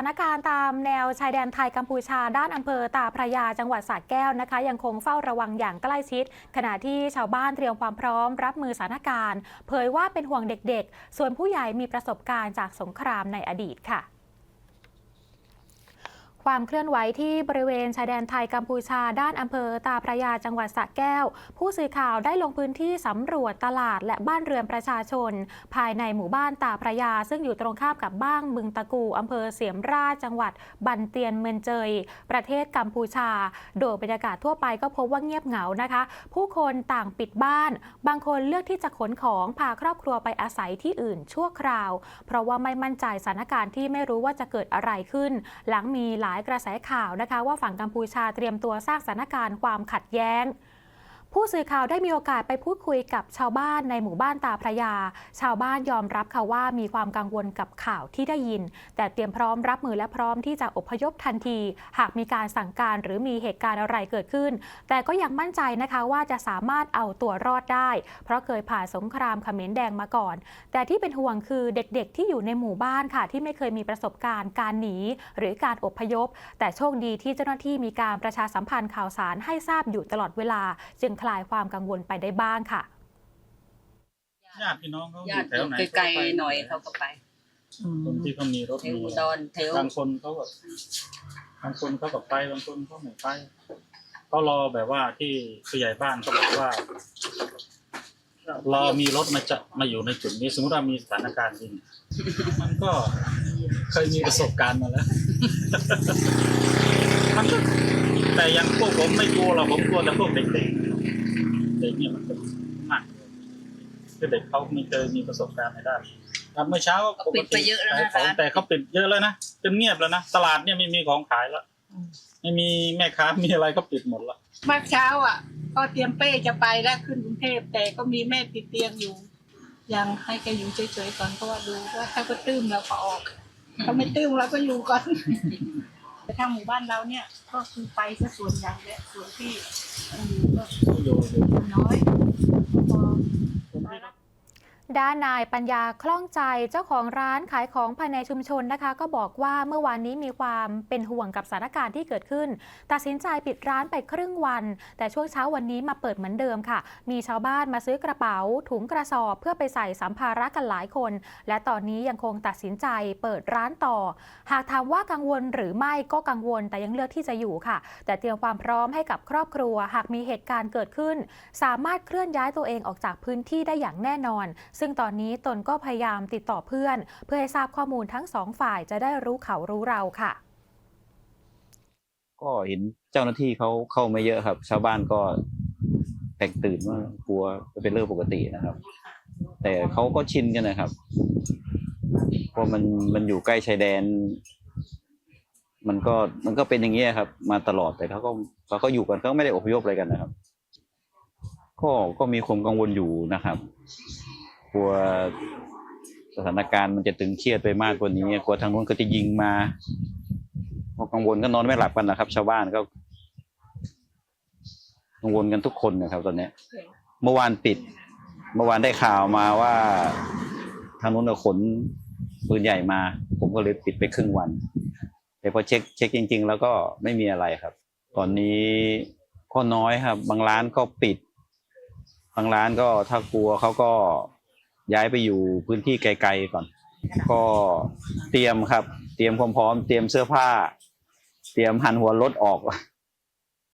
สถานการณ์ตามแนวชายแดนไทยกัมพูชาด้านอำเภอตาพระยาจังหวัดสระแก้วนะคะ ยังคงเฝ้าระวังอย่างใกล้ชิด ขณะที่ชาวบ้านเตรียมความพร้อม รับมือสถานการณ์ เผยว่าเป็นห่วงเด็กๆ ส่วนผู้ใหญ่มีประสบการณ์จากสงครามในอดีตค่ะ ความเคลื่อนไหวที่บริเวณชายแดนไทยกัมพูชาด้านอำเภอตาพระยาจังหวัดสระแก้ว ผู้สื่อข่าวได้ลงพื้นที่สำรวจตลาดและบ้านเรือนประชาชน ภายในหมู่บ้านตาพระยา ซึ่งอยู่ตรงข้ามกับบ้างบึงตะกูอำเภอเสียมราชจังหวัดบันเตียนเมืองเจย ประเทศกัมพูชา โดยบรรยากาศทั่วไปก็พบว่าเงียบเหงานะคะ ผู้คนต่างปิดบ้าน บางคนเลือกที่จะขนของพาครอบครัวไปอาศัยที่อื่นชั่วคราว เพราะว่าไม่มั่นใจสถานการณ์ที่ไม่รู้ว่าจะเกิดอะไรขึ้น หลังมีหลายกระแสข่าวนะคะ ว่าฝั่งกัมพูชาเตรียมตัวสร้างสถานการณ์ความขัดแย้ง ผู้สื่อข่าวได้มีโอกาสไปพูดคุยกับชาวบ้านในหมู่บ้านตาพระยา ชาวบ้านยอมรับค่ะว่ามีความกังวลกับข่าวที่ได้ยิน แต่เตรียมพร้อมรับมือและพร้อมที่จะอพยพทันที หากมีการสั่งการหรือมีเหตุการณ์อะไรเกิดขึ้น แต่ก็ยังมั่นใจนะคะว่าจะสามารถเอาตัวรอดได้ เพราะเคยผ่านสงครามเขมรแดงมาก่อน แต่ที่เป็นห่วงคือเด็กๆ ที่อยู่ในหมู่บ้านค่ะ ที่ไม่เคยมีประสบการณ์การหนีหรือการอพยพ แต่โชคดีที่เจ้าหน้าที่มีการประชาสัมพันธ์ข่าวสารให้ทราบอยู่ตลอดเวลา จึงคลายความกังวลไปได้บ้างค่ะ ญาติพี่น้องเขาอญายู่ติแถวไหนไกลๆหน่อยเขาก็ไปคนที่เขามีรถแถวมีอุดรแถวบางคนเขาก็บางคนเขาก็ไปบางคนเขาไม่ไปเขารอแบบว่าที่ผู้ใหญ่บ้านเขาบอกว่ารอมีรถมาจะมาอยู่ในจุดนี้สมมติว่ามีสถานการณ์จริง มันก็เคยมีประสบการณ์มาแล้ว มันก็แต่อยังพวกผมไม่กลัวหรอกผมกลัวแต่พวกเด็กๆ เด็กเนี่ยมันเป็นมากคือเด็กเขาไม่เคยมีประสบการณ์ในด้านครับเมื่อเช้าเขาปิดไปเยอะแล้วขายนะของร้านแต่เขาปิดเยอะแล้วนะจนเงียบแล้วนะตลาดเนี่ยไม่มีของขายแล้วไม่มีแม่ค้ามีอะไรก็ปิดหมดละเมื่อเช้าอะ ก็เตรียมเป้จะไปแล้วขึ้นกรุงเทพแต่ก็มีแม่ติดเตียงอยู่ ยังให้แกอยู่เฉยๆก่อนเพราะว่าดูว่าถ้าก็ตื้มเราก็ออกถ้าไม่ตื้มเราก็อยู่ก่อน แต่ทางหมู่บ้านเราเนี่ยก็คือไปซะส่วนใหญ่และส่วนที่อยู่ก็อยู่อยู่น้อยพอ ด้านนายปัญญาคล่องใจเจ้าของร้านขายของภายในชุมชนนะคะ ก็บอกว่าเมื่อวานนี้มีความเป็นห่วงกับสถานการณ์ที่เกิดขึ้น ตัดสินใจปิดร้านไปครึ่งวัน แต่ช่วงเช้าวันนี้มาเปิดเหมือนเดิมค่ะ มีชาวบ้านมาซื้อกระเป๋า ถุงกระสอบเพื่อไปใส่สัมภาระกันหลายคน และตอนนี้ยังคงตัดสินใจเปิดร้านต่อ หากถามว่ากังวลหรือไม่ก็กังวลแต่ยังเลือกที่จะอยู่ค่ะ แต่เตรียมความพร้อมให้กับครอบครัว หากมีเหตุการณ์เกิดขึ้น สามารถเคลื่อนย้ายตัวเองออกจากพื้นที่ได้อย่างแน่นอนซึ่งตอนนี้ตนก็พยายามติดต่อเพื่อน เพื่อให้ทราบข้อมูลทั้งสองฝ่ายจะได้รู้เขารู้เราค่ะ ก็เห็นเจ้าหน้าที่เขาเข้าม่เยอะครับ ชาวบ้านก็แตกตื่นว่ากลัวเป็นเรื่องปกตินะครับ แต่เขาก็ชินกันนะครับเพราะมันมันอยู่ใกล้ชายแดน มันก็มันก็เป็นอย่างนี้ยครับ มาตลอดแต่เขาก็เขาก็อยู่กันเขาก็ไม่ได้อพยพอะไรกันนะครับ ก็ก็มีความกังวลอยู่นะครับ กลัวสถานการณ์มันจะตึงเครียดไปมากกว่านี้กลัวทางนู้นก็จะยิงมาก็กังวลก็นอนไม่หลับกันนะครับ ชาวบ้านก็กังวลกันทุกคนนะครับ ตอนเนี้ยเมื่อวานปิด เมื่อวานได้ข่าวมาว่าทางนู้นเอาขนปืนใหญ่มา ผมก็เลยปิดไปครึ่งวันแต่พอเช็คเช็คจริง ๆ แล้วก็ไม่มีอะไรครับ ตอนนี้ก็น้อยครับ บางร้านก็ปิด บางร้านก็ถ้ากลัวเขาก็ ย้ายไปอยู่พื้นที่ไกลๆก่อน ก็เตรียมครับ เตรียมความพร้อม เตรียมเสื้อผ้า เตรียมหันหัวรถออก